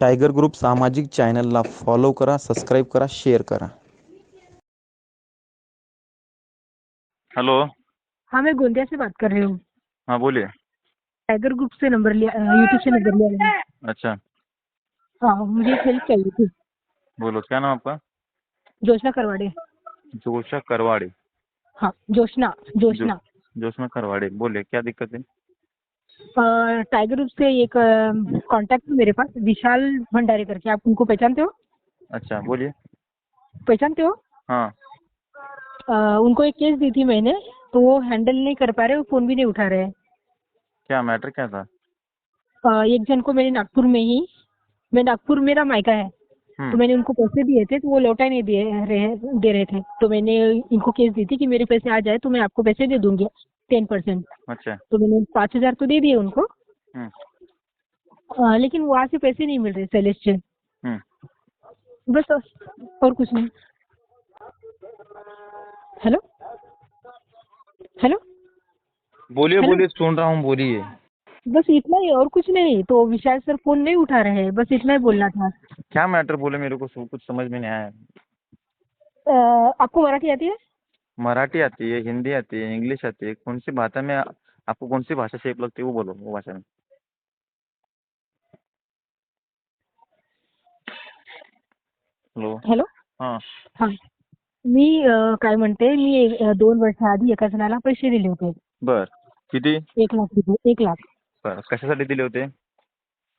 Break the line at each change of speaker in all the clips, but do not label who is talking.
Tiger group सामाजिक चॅनलला follow करा सबस्क्राईब करा शेअर करा.
हेलो
हाँ मैं गोंदिया से बात कर रही हूँ।
हाँ बोलिए।
टाइगर ग्रुप से नंबर लिया यूट्यूब से नंबर लिया है
अच्छा।
हाँ मुझे हेल्प चाहिए थी।
बोलो क्या नाम आपका?
जोशना करवाड़े।
जोशा करवाड़े।
हाँ जोशना जोशना।
जोशना करवाड़े बोलिए क्या दिक्कत है?
टाइगर ग्रुप से एक कांटेक्ट मेरे पास विशाल भंडारे करके आप उनको पहचानते हो?
अच्छा बोलिए।
पहचानते हो?
हाँ।
अ, उनको एक केस दी थी मैंने तो वो हैंडल नहीं कर पा रहे वो फ़ोन भी नहीं उठा रहे।
क्या मैटर क्या था?
अ, एक जन को मैंने नागपुर में ही मैं नागपुर मेरा मायका है। तो
हम्म,
मैंने उनको पैसे दिए थे तो वो लौटा नहीं दिए रहे दे रहे थे। तो मैंने इनको केस दी थी कि मेरे पैसे आ जाए तो मैं आपको पैसे दे दूँगी टेन परसेंट
अच्छा।
तो मैंने पाँच हज़ार तो दे दिए उनको।
हम्म,
अ, लेकिन वहाँ से पैसे नहीं मिल रहे से
हम्म।
बस और कुछ नहीं। हेलो हेलो
बोलिए बोलिए सुन रहा हूँ बोलिए।
बस इतना ही और कुछ नहीं तो विशाल सर फ़ोन नहीं उठा रहे हैं बस इतना ही बोलना था।
क्या मैटर बोले मेरे को सब कुछ समझ में नहीं आया।
आपको मराठी आती है?
मराठी आती है हिंदी आती है इंग्लिश आती है कौन सी भाषा में आपको कौन सी भाषा सेफ़ लगती है वो बोलो वो भाषा में। हॅलो।
हॅलो।
हाँ।
हाँ। मी अ, काय म्हणते मी अ, दोन वर्षाआधी एका जणाला पैसे दिले होते.
बर. किती?
एक लाख रुपये एक लाख.
बर कशासाठी दिले होते?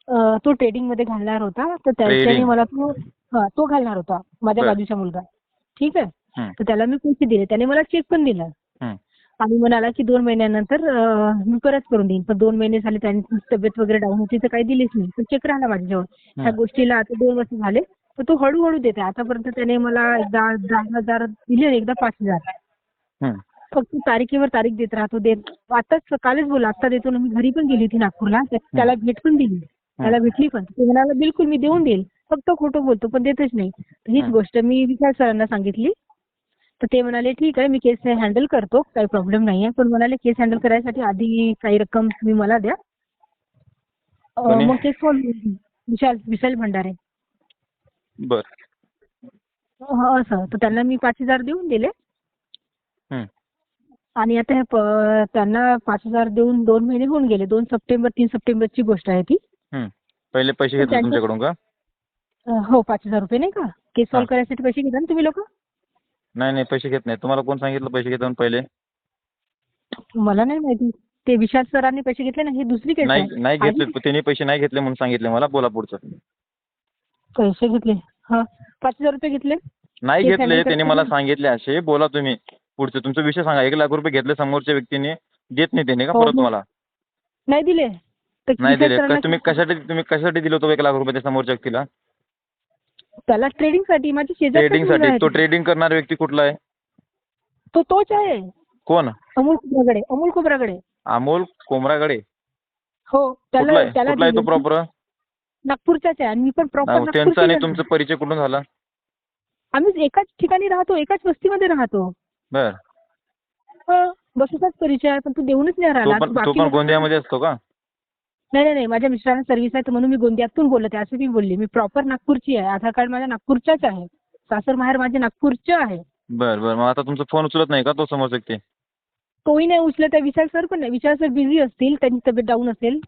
अ, तो ट्रेडिंगमध्ये घालणार होता तर त्या-
Trading?
त्याने मला तो हा तो घालणार होता माझ्या
बर.
बाजूचा मुलगा. ठीक आहे? तर त्याला मी पैसे दिले. त्याने मला चेक पण दिला.
हं,
आणि म्हणाला की दोन महिन्यानंतर अ, मी परत करून देईन. पण दोन महिने झाले त्यांची तब्येत वगैरे डाऊन होती तर काही दिलीच नाही. पण चेक राहिला माझ्याजवळ. ह्या
हं.
गोष्टीला आता दोन वर्ष झाले तर तो हळूहळू देते आतापर्यंत त्याने मला एकदा दहा हजार दिले एकदा पाच हजार.
हं.
फक्त तारखेवर तारीख देत राहतो. देत आताच कालच बोला आता देतो ना मी. घरी पण गेली होती नागपूरला. त्या- त्याला भेट पण दिली. त्याला भेटली पण. ते म्हणाला बिलकुल मी देऊन देईल. फक्त खोटं बोलतो पण देतच नाही. हीच
हं.
गोष्ट मी विशाल सरांना सांगितली. तर ते म्हणाले ठीक आहे मी केस हँडल करतो. काही प्रॉब्लेम नाही आहे पण म्हणाले केस हँडल करायसाठी आधी काही रक्कम तुम्ही मला द्या? मग केस कोण? विशाल विशाल भंडारे.
बर.
हा, असं. तर त्यांना मी पाच हजार देऊन दिले.
हं.
आणि आता त्यांना पाच हजार देऊन दोन महिने होऊन गेले. दोन सप्टेंबर तीन सप्टेंबरची गोष्ट आहे ती.
पहिले पैसे घेतले तुमच्याकडून का?
हो पाच हजार रुपये नाही का? Case solve. करायसाठी पैसे घेता ना तुम्ही लोक?
नाही नाही पैसे घेत नाही तुम्हाला कोण सांगितलं पैसे घेतो पहिले?
मला नाही माहिती. ते विशाल सरांनी पैसे घेतले ना? ही दुसरी केस
नाही घेतले. त्यांनी पैसे नाही घेतले म्हणून सांगितले मला बोला पुढचं
पैसे घेतले. हा. पाच हजार रुपये घेतले.
नाही घेतले. त्यांनी मला सांगितले असे. बोला तुम्ही. पुढचं. तुमचा विषय सांगा. एक लाख रुपये घेतले समोरच्या व्यक्तीने. देत नाही त्याने का
हो,
परत
मग
तुम्हाला?
नाही दिले. तर
नाही दिले. तुम्ही कशासाठी तुम्ही कशासाठी दिले होतो एक लाख रुपये त्या समोरच्या व्यक्तीला?
त्याला ट्रेडिंगसाठी माझी
ट्रेडिंगसाठी
आहे
तो ट्रेडिंग करणारा व्यक्ती कुठला आहे?
तो तोच आहे.
कोण?
अमोल खोब्रागडे. अमोल खोब्रागडे.
अमोल कोमरागडे
हो
कुठला
त्याला
आहे?
त्याला
कुठला आहे तो
दिले.
प्रॉपर
नागपूरचाच आहे. आणि मी पण प्रॉपर
त्यांचा आणि तुमचा परिचय कुठून झाला?
आम्ही एकाच ठिकाणी राहतो एकाच वस्तीमध्ये राहतो.
बर.
हा, बसचाच परिचय आहे पण तू देऊनच नाही
तो
राहिला
पण तो
बाकी
पण गोंदियामध्ये असतो का?
नाही नाही नाही माझ्या मिस्टरांना सर्व्हिस आहे तर म्हणून मी गोंदियातून बोलत आहे असं मी बोलली. मी प्रॉपर नागपूरची आहे आधार कार्ड माझ्या नागपूरच्याच आहे. सासर माहेर माझे नागपूरचे आहे.
बर बर. मग आता तुमचा फोन उचलत नाही का तो समोरचा व्यक्ती?
तोही नाही उचलत आहे विशाल सर पण नाही. विशाल सर बिझी असतील त्यांची तब्येत डाऊन असेल.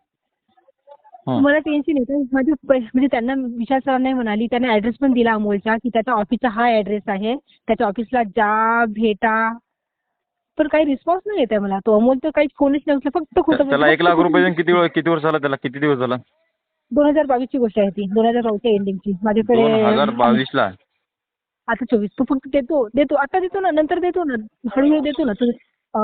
मला टेन्शन येतं माझे म्हणजे त्यांना विशाल सरांना म्हणाली त्याने ऍड्रेस पण दिला अमोलचा की त्याच्या ऑफिसचा हा ऍड्रेस आहे. त्याच्या ऑफिसला जा भेटा. पण काही रिस्पॉन्स नाही येत आहे मला. तो अमोल तर काही फोनच नाही उचलत फक्त खोटं
त्याला. एक लाख रुपये देऊन किती वेळ किती वर्ष झाला त्याला? किती दिवस झाला?
दोन हजार बावीसची गोष्ट आहे ती. दोन हजार बावीसच्या एंडिंगची माझ्याकडे
दोन हजार बावीस ला
आता चोवीस. तो फक्त देतो. देतो. आता देतो ना. नंतर देतो ना. हळूहळू देतो ना. तो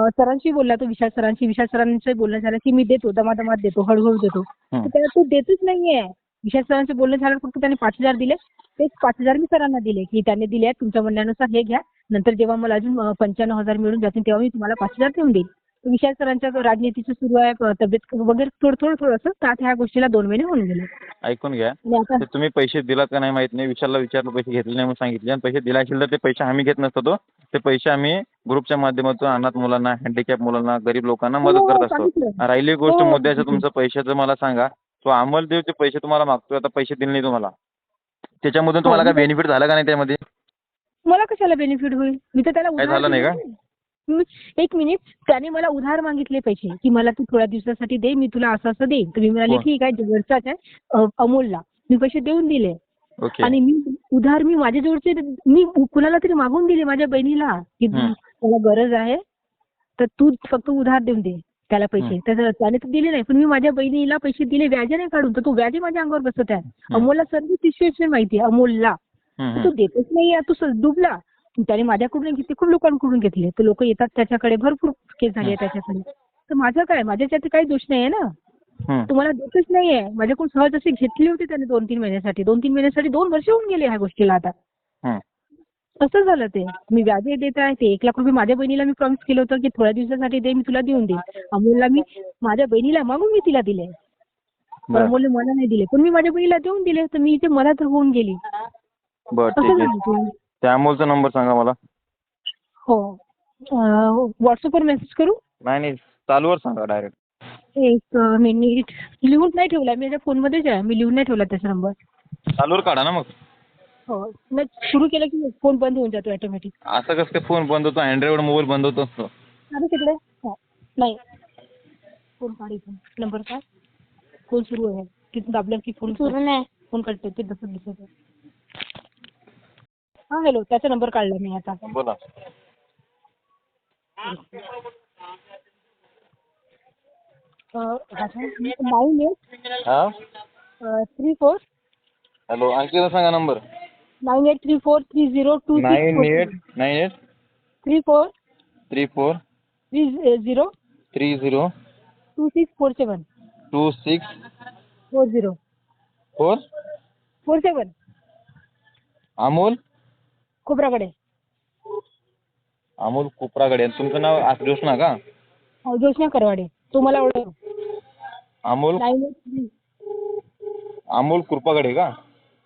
सरांशी बोलला तो विशाल सरांशी विशाल सरांचं बोलणं झालं की मी देतो दमादमात देतो हळूहळू देतो. तर त्याला तो देतच नाहीये. विशाल सरांचं बोलणं झालं फक्त त्याने पाच हजार दिले. तेच पाच हजार मी सरांना दिले की त्यांनी दिले तुमच्या म्हणण्यानुसार हे घ्या. नंतर जेव्हा मला अजून पंच्याण्णव हजार मिळून जातील तेव्हा मी तुम्हाला पाच हजार देऊन देईल विशाल सरांच्या राजनीतीचं सुरू आहे तब्येत वगैरे थोडं थोडं थोडंसं तर आता ह्या गोष्टीला दोन महिने होऊन गेले.
ऐकून घ्या.
आणि आता
ते तुम्ही पैसे दिलात का नाही माहीत नाही. विशालला विचारलं पैसे घेतले नाही म्हणून सांगितले. आणि पैसे दिला असेल तर ते पैसे आम्ही घेत नसतो तो. ते पैसे आम्ही ग्रुपच्या माध्यमातून अनाथ मुलांना हँडिकॅप मुलांना गरीब लोकांना
हो,
मदत
हो,
करत असतो.
सांगितलं.
राहिली गोष्ट
हो,
मुद्द्याचं. तुमचं पैशाचं मला सांगा. तो अमोल देवचे पैसे तुम्हाला मागतोय. आता पैसे दिले नाही तुम्हाला. त्याच्यामधून तुम्हाला काय बेनिफिट झाला का नाही त्यामध्ये?
मला कशाला बेनिफिट होईल? मी तर त्याला उधार
झालं नाही.
मी- एक मिनिट त्याने मला उधार मागितले पैसे की मला तू थोड्या दिवसासाठी दे मी तुला असं असं देईन तर मी म्हणाले
कोण?
ठीक आहे जवळचाच आहे अमोलला मी पैसे देऊन दिले आणि मी उधार मी माझ्या जवळचे मी कुणाला तरी मागून दिले माझ्या बहिणीला की
हं.
त्याला गरज आहे तर तू फक्त उधार देऊन दे त्याला पैसे
हं.
तर त्याने तर दिले नाही पण मी माझ्या बहिणीला पैसे दिले व्याजाने काढून तर तो व्याजे माझ्या अंगावर बसत आहे
हं.
अमोलला सर्व सिच्युएशन माहिती आहे अमोलला तो. देतच नाही तू डुबला त्याने माझ्याकडून घेतले खूप लोकांकडून घेतले. तर लोक येतात त्याच्याकडे भरपूर केस झाली त्याच्याकडे. तर माझं काय माझ्याच्यात काही दोष नाही आहे ना. तुम्हाला देतच नाहीये. माझ्याकडून सहज असे घेतले होते त्याने दोन तीन महिन्यासाठी. दोन तीन महिन्यासाठी दोन वर्ष होऊन गेले ह्या गोष्टीला आता. असं झालं ते. मी व्याजे देत आहे. ते एक लाख रुपये माझ्या बहिणीला मी प्रॉमिस केलं होतं की थोड्या दिवसासाठी दे मी तुला देऊन देईन. अमोलला मी माझ्या बहिणीला मागून मी तिला दिले. अमोलने मला नाही दिले. पण मी माझ्या बहिणीला देऊन दिले. तर मी ते मला तर होऊन गेली असं झालं.
त्या अमोलचा नंबर सांगा मला.
हो. व्हॉट्सअपवर मेसेज करू?
नाही नाही. चालूवर सांगा डायरेक्ट
एक मिनिट लिहून नाही ठेवला मी माझ्या फोनमध्येच आहे मी लिहून नाही ठेवला त्याचा नंबर
चालूवर काढा ना मग.
हो. नाही सुरू केलं की फोन बंद होऊन जातो ऑटोमॅटिक
असं कसं काय फोन बंद होतो? अँड्रॉइड मोबाईल बंद होत असतो.
अरे तिकडे. हो. नाही. फोन काढायचा नंबर काय फोन सुरू आहे. तिथून दाबलं की फोन सुरू नाही. फोन काढते ते तसं दिसत आहे हा हॅलो त्याचा नंबर काढला मी आता.
बोला.
नाईन एट
हा?
थ्री फोर
हॅलो आणखी सांगा number
nine eight three four three zero two
nine eight nine eight
three four
three four
three zero
three zero
two six four seven
two six
four zero
four
four seven
Amol
Khobragade
Amol Koparagade तुमचं नाव आश्रोष ना का?
हो, जोशना करवाडे. तो मला ओळख
Amol
nine eight
Amol Krupagade का?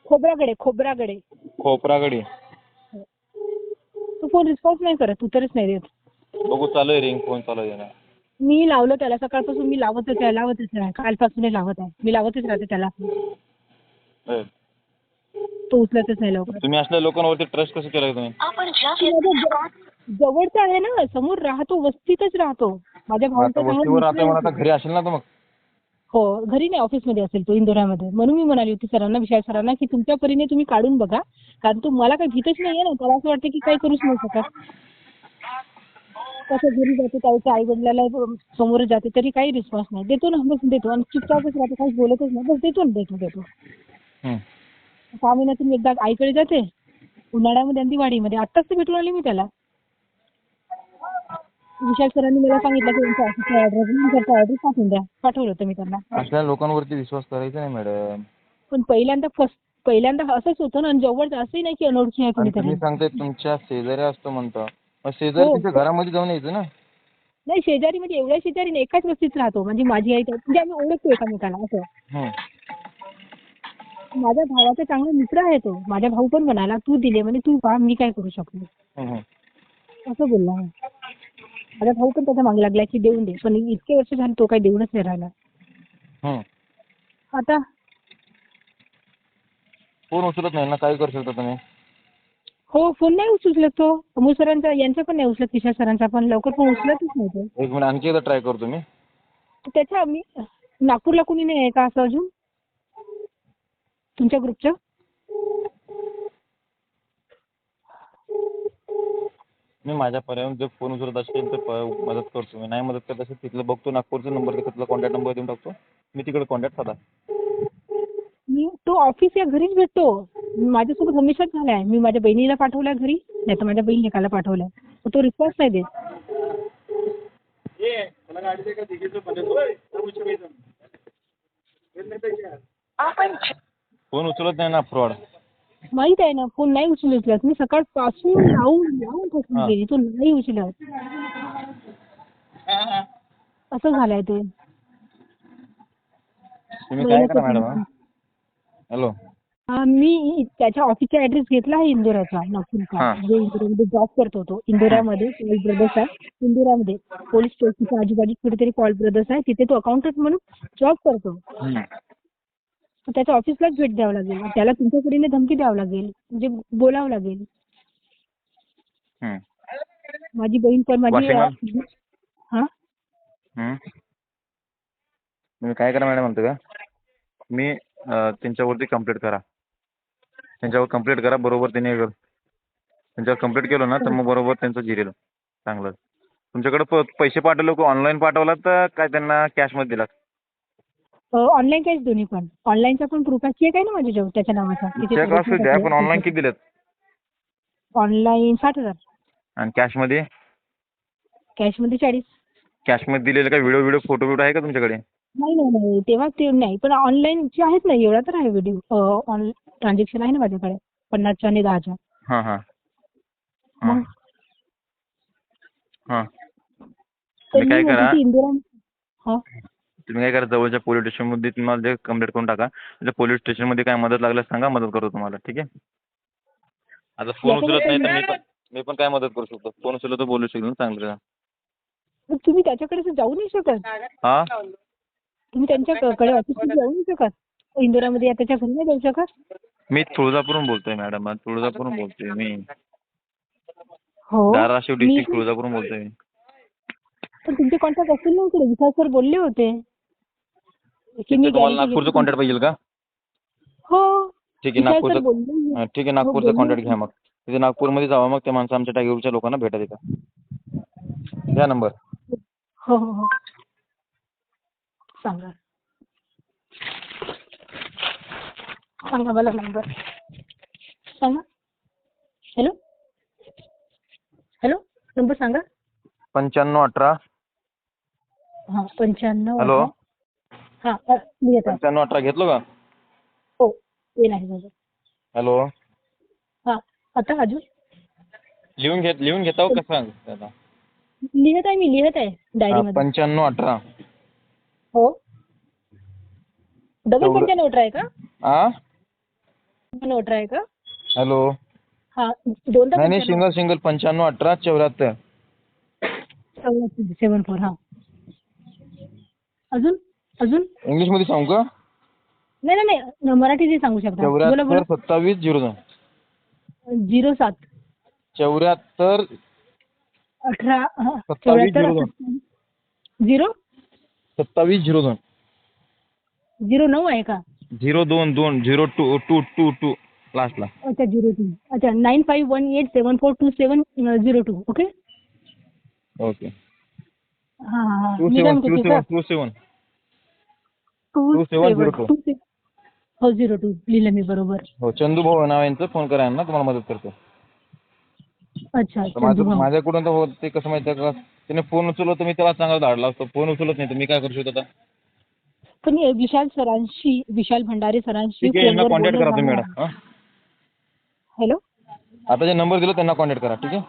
खोबराकडे खोबराकडे
खोपरागडे
तू phone response नाही करत उत्तरच नाही देत.
बघू चालू आहे रिंग फोन चालू आहे ना.
मी लावलं त्याला सकाळपासून मी लावतच आहे लावतच आहे. कालपासून लावत आहे. मी लावतच राहते त्याला. तो उचलतच नाही लवकर.
तुम्ही असल्या लोकांवरती ट्रस्ट कसं केलं तुम्ही?
जवळचा आहे ना समोर राहतो वस्तीतच राहतो. माझ्या भावाचा
आता वस्तीवर. आता घरी असेल ना मग?
हो घरी नाही ऑफिसमध्ये असेल तो इंदोरामध्ये. म्हणून मी म्हणाली होती सरांना विशाल सरांना की तुमच्या परीने तुम्ही काढून बघा. कारण तो मला काही भीतच नाहीये ना त्याला असं वाटतं की काही करूच नाही शकत. कसं घरी जाते त्याच्या आई वडिलाला समोर जाते तरी काही रिस्पॉन्स नाही. देतो ना बस देतो. आणि चुपचापच राहतो काही बोलतच नाही. बस देतो ना देतो देतो.
हम्म.
सहा महिन्यातून एकदा आईकडे जाते. उन्हाळ्यामध्ये आणि दिवाळीमध्ये. आत्ताच तर भेटून आली मी त्याला. विशाल सरांनी मला सांगितलं की त्यांच्या ऑफिसचा ॲड्रेस ॲड्रेस पाठवून द्या. पाठवलं होतं मी त्यांना.
असल्या लोकांवरती विश्वास करायचा नाही मॅडम
पण पहिल्यांदा फर्स्ट पहिल्यांदा असंच होतं ना आणि जवळ असंही नाही की अनोळखी आहे
आणि
कोणीतरी
तुम्ही सांगताय तुमच्या शेजारी असतो म्हणता. मग शेजारी
हो.
घरामध्ये जाऊन यायचं ना?
नाही शेजारी म्हणजे एवढ्या शेजारी नाही एकाच वस्तीत राहतो. म्हणजे माझी आई त्या- म्हणजे आम्ही ओळखतो एकामेकाला असं. माझ्या भावाचा चांगला मित्र आहे तो. माझा भाऊ पण म्हणाला तू दिले म्हणजे तू पहा मी काय करू शकतो. असं बोलला माझा भाऊ पण त्याच्यामागे लागला की देऊन दे. पण इतके वर्ष झाले तो काही देऊनच नाही राहिला. आता?
फोन उचलत नाही ना? काय करू शकता तुम्ही?
हो फोन नाही उचलत तो. अमोल सरांचा यांचा पण नाही उचलत किशोर सरांचा पण. लवकर फोन उचलतच नाही तो.
एक मिनिट आणखी एकदा ट्राय करतो मी.
त्याच्या मी नागपूरला कुणी नाही आहे का असं अजून? तुमच्या ग्रुपचं?
मी माझ्या पर्यंत जर फोन उचलत असेल तर प- मदत करतो. मी नाही मदत करत असेल तिथलं बघतो नागपूरचा नंबर तिथला कॉन्टॅक्ट नंबर देऊन टाकतो. मी तिकडे कॉन्टॅक्ट साधा.
मी तो ऑफिस या घरीच भेटतो. माझ्यासोबत हमेशाच झालाय. मी माझ्या बहिणीला पाठवलाय घरी नाही तर माझ्या बहीण लेकाला पाठवलाय. तो रिस्पॉन्स नाही देत.
फोन उचलत नाही ना फ्रॉड.
माहीत आहे ना फोन नाही उचलत. मी सकाळपासून लावून लावून फसून. गेली. तो नाही उचलत. असं झालंय ते.
तुम्ही काय करा मॅडम हॅलो.
हा, मी त्याच्या ऑफिसचा ऍड्रेस घेतला आहे इंदोराचा नागपूरचा.
हा.
जो इंदोरामध्ये जॉब करतो तो. इंदोरामध्ये पॉल ब्रदर्स आहे. इंदोरामध्ये पोलीस स्टेशनच्या आजूबाजू कुठेतरी पॉल ब्रदर्स आहे. तिथे तो अकाउंटंट म्हणून जॉब करतो. त्याच्या ऑफिसलाच भेट द्यावं लागेल. त्याला तुमच्याकडे धमकी द्यावं लागेल. म्हणजे बोलावं लागेल. माझी बहीण पण माझी? हा.
तुम्ही काय करा मॅडम म्हणतो का? मी अं, त्यांच्यावरती कंप्लेंट करा. त्यांच्यावर कंप्लेंट करा बरोबर त्यांनी त्यांच्यावर कंप्लेंट केलं ना तर मग बरोबर त्यांचं जिरेल चांगलं. तुमच्याकडे पैसे पाठवले का ऑनलाईन पाठवला तर काय त्यांना कॅशमध्ये दिलात?
ऑनलाईन कॅश दोन्ही पण. ऑनलाईनचा पण प्रूफ आहे चेक आहे ना माझ्याजवळ त्याच्या नावाचा?
चेक असू द्या पण ऑनलाईन किती दिलेत?
ऑनलाईन साठ हजार.
आणि कॅशमध्ये
कॅशमध्ये चाळीस.
कॅशमध्ये दिलेले काय व्हिडिओ व्हिडिओ फोटो बिडिओ आहे का तुमच्याकडे?
नाही नाही नाही. तेव्हा ते नाही. पण ऑनलाईन जे आहेत ना एवढा तर आहे व्हिडिओ ट्रान्झॅक्शन आहे ना माझ्याकडे. पन्नासच्या आणि दहाच्या.
हां हां. हां.
मग?
हां.
तर
तुम्ही काय करा?
इंदिरा हा?
तुम्ही काय करा जवळच्या पोलीस स्टेशनमध्ये तुम्हाला जे कंप्लेंट करून टाका. त्या पोलीस स्टेशनमध्ये काय मदत लागल्यास सांगा मदत करतो तुम्हाला ठीक आहे? आता फोन उचलत नाही तर मी पण मी पण काय मदत करू शकतो? फोन उचललं तर बोलू शकतो ना चांगलं.
मग तुम्ही त्याच्याकडे जाऊ नाही शकत.
हां?
तुम्ही त्यांच्याकडे ऑफिसमध्ये जाऊ नाही शकत. इंदिरामध्ये या त्याच्या घरी नाही जाऊ शकत.
मी तुळजापूरहून बोलतोय मॅडम तुळजापूरहून बोलतोय मी.
हो
धाराशिव
मी
डिस्ट्रिक्ट तुळजापूरहून बोलतोय मी.
पण तुमचे कॉन्टॅक्ट असतील ना इकडे. विकास सर बोलले होते.
तर तुम्हाला नागपूरचं. कॉन्टॅक्ट पाहिजे का?
हो.
ठीक आहे नागपूरचं
बोलले
हां, ठीक आहे
हो,
नागपूरचं कॉन्टॅक्ट
होते.
घ्या मग. तिथे नागपूरमध्ये जावा मग त्या माणसं आमच्या टायगरच्या लोकांना भेटा तिथं द्या नंबर.
हो हो हो. सांगा. सांगा मला नंबर. सांगा. हॅलो? हॅलो? नंबर सांगा.
पंच्याण्णव अठरा.
हां पंच्याण्णव
हॅलो?
हां
पंच्याण्णव अठरा घेतलं का?
हो येईल आहे माझं.
हॅलो.
हां आता अजून?
लिहून घेत लिहून घेता हो कसं आता
लिहित आहे मी लिहित आहे
हां,
डायरीमध्ये
पंच्याण्णव अठरा.
हो. डबल
तेवढं-
पंच्याण्णव अठरा आहे का? पंच्याण्णव अठरा आहे का?
हॅलो.
हां दोनदा
नाही नाही सिंगल सिंगल पंच्याण्णव अठरा चौऱ्याहत्तर.
सेवन फोर हां. अजून? अजून?
इंग्लिशमध्ये सांगू का?
नाही नाही नाही. मराठीतही सांगू शकता. बोला
चौऱ्याहत्तर
बोला
सत्तावीस झिरो दोन.
झिरो सात.
चौऱ्याहत्तर
अठरा हा,
सत्तावीस
चौऱ्याहत्तर
झिरो
झिरो?
सत्तावीस झिरो दोन.
झिरो नऊ आहे का?
झिरो दोन दोन zero two two two two. लास्टला
अच्छा झिरो टू. अच्छा nine five one eight seven four two seven zero two. Okay?
Okay.
हां हां
टू
मी काय
seven two seven two seven.
Two
2702.
Seven two हो झिरो टू लिहिलं मी बरोबर.
हो चंदू भाऊ नाव यांचं. फोन करा यांना. तुम्हाला मदत करतो.
अच्छा
तर
चंदू
माझं
भाऊ.
माझ्याकडून तर होत ते कसं माहिती आहे का? त्याने फोन उचलला तर मी त्याला चांगला धाडला असतो. फोन उचलत नाही तर मी काय करू शकतो आता?
पण हे विशाल सरांशी विशाल भंडारे सरांशी
ठीक आहे यांना
फोनवर
कॉन्टॅक्ट करा तुम्ही. मॅडम. हां?
हॅलो
आता जे नंबर दिला त्यांना कॉन्टॅक्ट करा ठीक आहे?